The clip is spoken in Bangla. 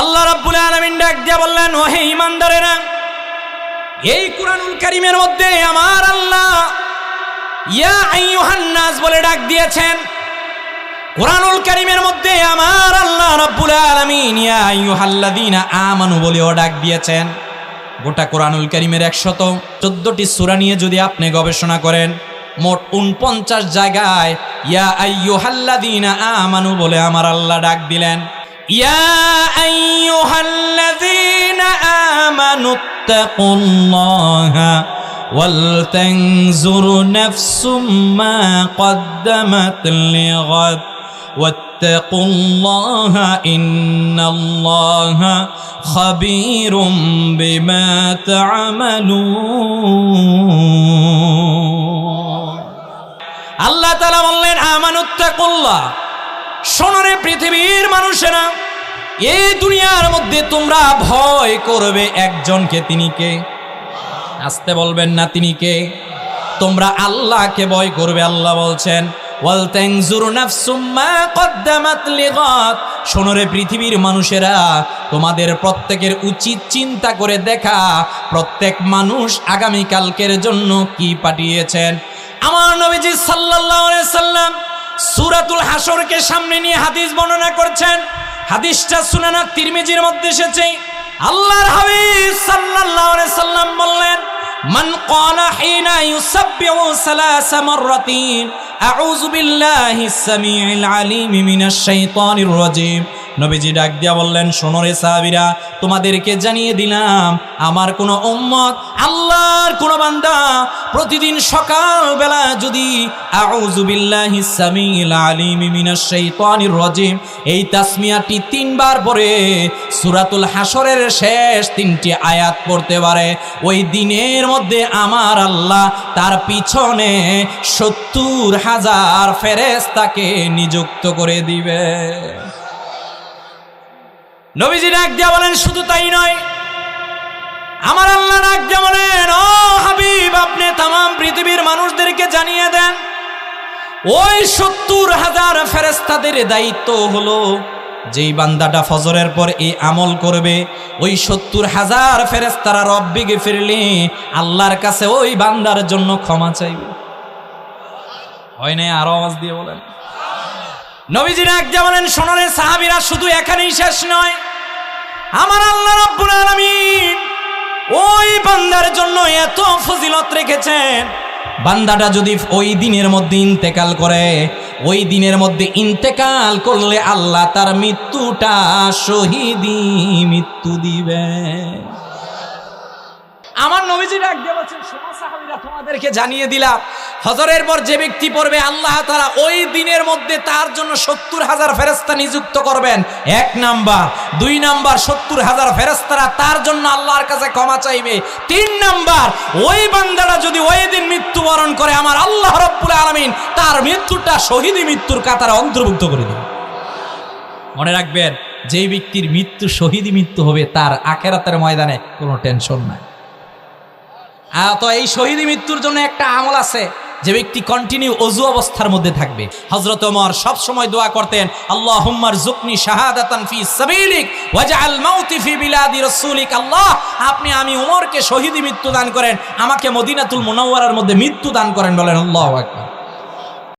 আল্লাহ রাব্বুল আলামিন ডাক দিয়ে বললেন, ওহে ইমানদারেরা এই কুরআনুল কারীমের মধ্যে আমার আল্লাহ ইয়া আইয়ুহান নাস বলে ডাক দিয়েছেন। কোরআনুল কারীমের মধ্যে আমার আল্লাহ রাব্বুল আলামিন ইয়া আইয়ুহাল্লাযীনা আমানু বলেও ডাক দিয়েছেন। গোটা কোরআনুল কারীমের একশত চোদ্দটি সূরা নিয়ে যদি আপনি গবেষণা করেন, মোট উনপঞ্চাশ জায়গায় ইয়া আইয়ুহাল্লাযীনা আমানু বলে আমার আল্লাহ ডাক দিলেন। ইয়া আইয়ুহাল্লাযীনা আমানু তাকুল্লাহা ولتنظر نفس ما قدمت لغد واتقوا الله إن الله خبير بما تعملون আল্লাহ তালা বললেন আমানুত্তাকুল্লাহ সোনরে পৃথিবীর মানুষেরা এই দুনিয়ার মধ্যে তোমরা ভয় করবে একজনকে তিনি কে? আসতে বলবেন না তিনি কে? তোমরা আল্লাহকে ভয় করবে, আল্লাহ বলছেন শোনরে পৃথিবীর মানুষেরা, তোমাদের প্রত্যেকের উচিত চিন্তা করে দেখা, প্রত্যেক মানুষ আগামী কালকের জন্য কি পাঠিয়েছেন? আমার নবীজি আলাইহি সাল্লাম সূরাতুল হাসরকে সামনে নিয়ে হাদিস বর্ণনা করছেন। হাদিসটা সুনানা তিরমিজির মধ্যে এসেছে, আল্লাহর হাবিব সাল্লাল্লাহু আলাইহি সাল্লাম বললেন, মান ক্বালা হিনা ইউসাব্বিহু সালাসা মাররাতিন, আউযু বিল্লাহিস সামিউল আলিম মিনাশ শাইতানির রাজিম। নবীজি ডাক দিয়া বললেন, শোনো রে সাহাবীরা, তোমাদেরকে জানিয়ে দিলাম, আমার কোন উম্মত আল্লাহর কোন বান্দা প্রতিদিন সকালবেলা যদি রাজিম, এই তাসমিয়াটি তিনবার পরে সূরাতুল হাসরের শেষ তিনটি আয়াত পড়তে পারে। ওই দিনের মধ্যে আমার আল্লাহ তার পিছনে সত্তর হাজার ফেরেস্তাকে নিযুক্ত করে দিবে। নবীজি ডাক দিয়া বলেন, শুধু তাই নয়, আমার আল্লাহ ডাক দিয়া বলেন, ও হাবিব, আপনি তাম পৃথিবীর মানুষদেরকে জানিয়ে দেন, ওই সত্তর হাজার ফেরেস্তাদের দায়িত্ব হলো যেই বান্দাটা ফজরের পর এই আমল করবে, ওই সত্তর হাজার ফেরেস্তারা রব্বিকে ফিরলে আল্লাহর কাছে ওই বান্দার জন্য ক্ষমা চাইবে। হয় নাই? আরও আওয়াজ দিয়ে বলেন। নবীজির এক বলেন সোনরের সাহাবিরা, শুধু এখানেই শেষ নয়। আমার আল্লাহ রব্বুল আলামিন ওই বান্দার জন্য এত ফজিলত রেখেছেন। বান্দাটা যদি ওই দিনের মধ্যে ইন্তেকাল করে, ওই দিনের মধ্যে ইন্তেকাল করলে আল্লাহ তার মৃত্যুটা শহীদি মৃত্যু দিবে আমার নবীজি দিয়ে বলছেন, শোনো সাহাবীরা, তোমাদেরকে জানিয়ে দিলাম হজরের পর যে ব্যক্তি পড়বে, আল্লাহ তারা ওই দিনের মধ্যে তার জন্য সত্তর হাজার ফেরেস্তা নিযুক্ত করবেন। এক নাম্বার। দুই নাম্বার, সত্তর হাজার ফেরেস্তারা তার জন্য আল্লাহর কাছে ক্ষমা চাইবে। তিন নাম্বার, ওই বান্দারা যদি ওই দিন মৃত্যুবরণ করে, আমার আল্লাহ রব্বুল আলমিন তার মৃত্যুটা শহীদি মৃত্যুর কাতারে অন্তর্ভুক্ত করে দেবে। মনে রাখবেন, যেই ব্যক্তির মৃত্যু শহীদি মৃত্যু হবে, তার আখেরাতের ময়দানে কোনো টেনশন নাই। তো এই শহীদ মৃত্যুর জন্য একটা আমল আছে যে ব্যক্তি কন্টিনিউ অজু অবস্থার মধ্যে থাকবে। হজরত ওমর সব সময় দোয়া করতেন আল্লাহ হুম্মার জুকনি শাহাদাতান ফি সাবিলিক ওয়াজআল মাউতি ফি বিলাদি রাসূলিক। আল্লাহ, আপনি, আমি ওমরকে শহীদ মৃত্যু দান করেন, আমাকে মদিনাতুল মুনাওয়ারার মধ্যে মৃত্যু দান করেন বলেন, আল্লাহু আকবার।